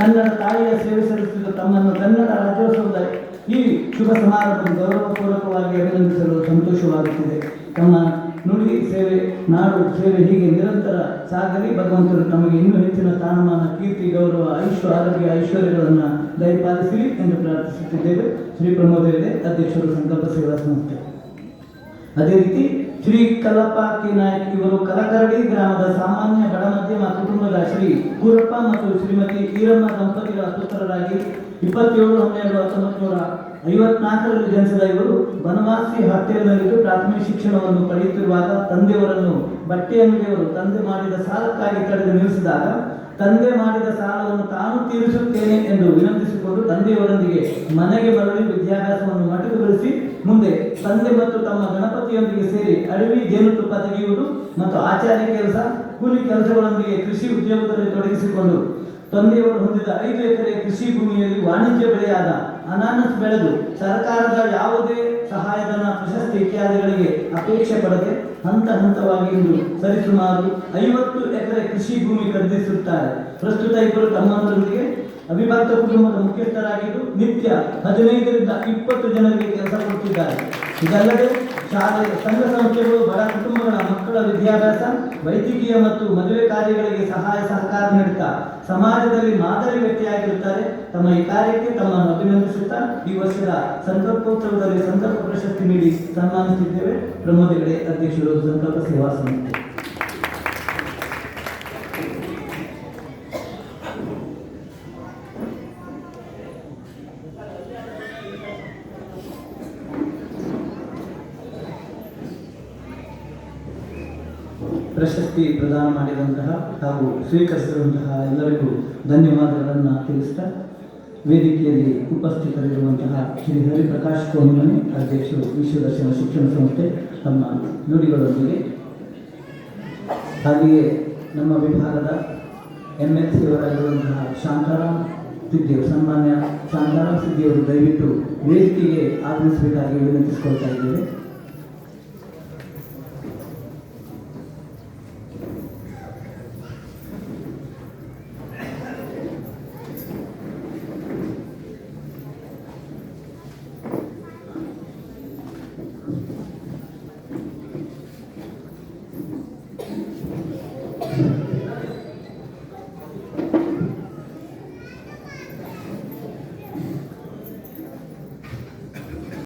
ಕನ್ನಡ ತಾಯಿಯ ಸೇವೆ ಸಲ್ಲಿಸಿದ ತಮ್ಮನ್ನು ಕನ್ನಡ ರಾಜ್ಯೋತ್ಸವದ ಈ ಶುಭ ಸಮಾರಂಭ ಗೌರವಪೂರ್ವಕವಾಗಿ ಅಭಿನಂದಿಸಲು ಸಂತೋಷವಾಗುತ್ತಿದೆ. ತಮ್ಮ ನುಡಿ ಸೇವೆ, ನಾಡು ಸೇವೆ ಹೀಗೆ ನಿರಂತರ ಸಾಗಲಿ. ಭಗವಂತರು ತಮಗೆ ಇನ್ನೂ ಹೆಚ್ಚಿನ ಸ್ಥಾನಮಾನ ಕೀರ್ತಿ, ಗೌರವ, ಐಶ್ವ, ಆರೋಗ್ಯ, ಐಶ್ವರ್ಯಗಳನ್ನು ದಯಪಾಲಿಸಲಿ ಎಂದು ಪ್ರಾರ್ಥಿಸುತ್ತಿದ್ದೇವೆ. ಶ್ರೀ ಪ್ರಮೋದರಿದೆ ಅಧ್ಯಕ್ಷರು ಸಂಕಲ್ಪ ಸೇವಾ ಸಂಸ್ಥೆ. ಅದೇ ರೀತಿ ಶ್ರೀ ಕಲಪಾಕಿ ನಾಯಕ್ ಇವರು ಕಲಕರಡಿ ಗ್ರಾಮದ ಸಾಮಾನ್ಯ ಮಧ್ಯಮ ಕುಟುಂಬದ ಶ್ರೀ ಗೂರಪ್ಪ ಮತ್ತು ಶ್ರೀಮತಿ ಈರಮ್ಮ ದಂಪತಿಗಳ ಪುತ್ರರಾಗಿ ಇಪ್ಪತ್ತೇಳು, ಹನ್ನೆರಡು, ಹತ್ತೊಂಬತ್ತು ನೂರ ಐವತ್ನಾಲ್ಕರಲ್ಲಿ ಜನಿಸಿದ ಇವರು ಬನವಾಸಿ ಹತ್ತಿರದಲ್ಲಿದ್ದು ಪ್ರಾಥಮಿಕ ಶಿಕ್ಷಣವನ್ನು ಪಡೆಯುತ್ತಿರುವಾಗ ತಂದೆಯವರನ್ನು ಬಟ್ಟೆ ಅಂಗಡಿಯವರು ತಂದೆ ಮಾಡಿದ ಸಾಲಕ್ಕಾಗಿ ತಡೆದು ನಿಲ್ಲಿಸಿದಾಗ ತಂದೆ ಮಾಡಿದ ಸಾಲವನ್ನು ತಾನು ತೀರಿಸುತ್ತೇನೆ ಎಂದು ವಿನಂತಿಸಿಕೊಂಡು ತಂದೆಯವರೊಂದಿಗೆ ಮನೆಗೆ ಬರಲಿ ವಿದ್ಯಾಭ್ಯಾಸವನ್ನು ಮೊಟಕುಗೊಳಿಸಿ ಮುಂದೆ ತಂದೆ ಮತ್ತು ತಮ್ಮ ಗಣಪತಿಯೊಂದಿಗೆ ಸೇರಿ ಅಡವಿ, ಜೇನುತುಪ್ಪ ತೆಗೆಯುವುದು ಮತ್ತು ಆಚಾರ್ಯ ಕೆಲಸ, ಕೂಲಿ ಕೆಲಸಗಳೊಂದಿಗೆ ಕೃಷಿ ಉದ್ಯೋಗದಲ್ಲಿ ತೊಡಗಿಸಿಕೊಂಡು ತಂದೆಯವರು ಹೊಂದಿದ ಐದು ಎಕರೆ ಕೃಷಿ ಭೂಮಿಯಲ್ಲಿ ವಾಣಿಜ್ಯ ಬೆಳೆಯಾದ ಅನಾನಸ್ ಬೆಳೆದು ಸರ್ಕಾರದ ಯಾವುದೇ ಸಹಾಯಧನ, ಪ್ರಶಸ್ತಿ ಇತ್ಯಾದಿಗಳಿಗೆ ಅಪೇಕ್ಷೆ ಪಡದೆ ಹಂತ ಹಂತವಾಗಿ ಇಂದು ಸರಿಸುಮಾರು ಐವತ್ತು ಎಕರೆ ಕೃಷಿ ಭೂಮಿ ಖರೀದಿಸುತ್ತಾರೆ. ಪ್ರಸ್ತುತ ಇಬ್ಬರು ತಮ್ಮಂದರೊಂದಿಗೆ ಅವಿಭಕ್ತ ಕುಟುಂಬದ ಮುಖ್ಯಸ್ಥರಾಗಿದ್ದು ನಿತ್ಯ ಹದಿನೈದರಿಂದ ಇಪ್ಪತ್ತು ಜನರಿಗೆ ಕೆಲಸ ಕೊಡುತ್ತಿದ್ದಾರೆ ಇದಲ್ಲದೆ ಶಾಲೆ, ಸಂಘ ಸಂಸ್ಥೆಗಳು, ಬಡ ಕುಟುಂಬಗಳ ಮಕ್ಕಳ ವಿದ್ಯಾಭ್ಯಾಸ, ವೈದ್ಯಕೀಯ ಮತ್ತು ಮದುವೆ ಕಾರ್ಯಗಳಿಗೆ ಸಹಾಯ ಸಹಕಾರ ನೀಡುತ್ತಾ ಸಮಾಜದಲ್ಲಿ ಮಾದರಿ ತಮ್ಮ ಈ ಕಾರ್ಯಕ್ಕೆ ತಮ್ಮನ್ನು ಅಭಿನಂದಿಸುತ್ತಾ ಈ ವರ್ಷದ ಸಂಕಲ್ಪೋತ್ಸವದಲ್ಲಿ ಸಂಕಲ್ಪ ಪ್ರಶಸ್ತಿ ನೀಡಿ ಸನ್ಮಾನಿಸುತ್ತಿದ್ದೇವೆ. ಪ್ರಮೋದಿಗಡೆ ಅಧ್ಯಕ್ಷರು, ಸಂಕಲ್ಪ ಸೇವಾ ಸಮಿತಿ. ಪ್ರಶಸ್ತಿ ಪ್ರದಾನ ಮಾಡಿದಂತಹ ಹಾಗೂ ಸ್ವೀಕರಿಸಿದಂತಹ ಎಲ್ಲರಿಗೂ ಧನ್ಯವಾದಗಳನ್ನು ತಿಳಿಸ್ತಾ ವೇದಿಕೆಯಲ್ಲಿ ಉಪಸ್ಥಿತರಿರುವಂತಹ ಶ್ರೀ ಹರಿಪ್ರಕಾಶ್ ಕೋಮನಿ ಅಧ್ಯಕ್ಷರು ವಿಶ್ವದರ್ಶನ ಶಿಕ್ಷಣ ಸಂಸ್ಥೆ, ತಮ್ಮ ನುಡಿಗಳೊಂದಿಗೆ. ಹಾಗೆಯೇ ನಮ್ಮ ವಿಭಾಗದ ಎಂ ಎಲ್ ಸಿ ಅವರಾಗಿರುವಂತಹ ಶಾಂತಾರಾಮ್ ಸಿದ್ದಿಯವರು ಸನ್ಮಾನ್ಯ ಶಾಂತಾರಾಮ್ ಸಿದ್ದಿಯವರು ದಯವಿಟ್ಟು ವೇದಿಕೆಗೆ ಆಗಮಿಸಬೇಕಾಗಿ ವಿನಂತಿಸಿಕೊಳ್ತಾ ಇದ್ದೇವೆ.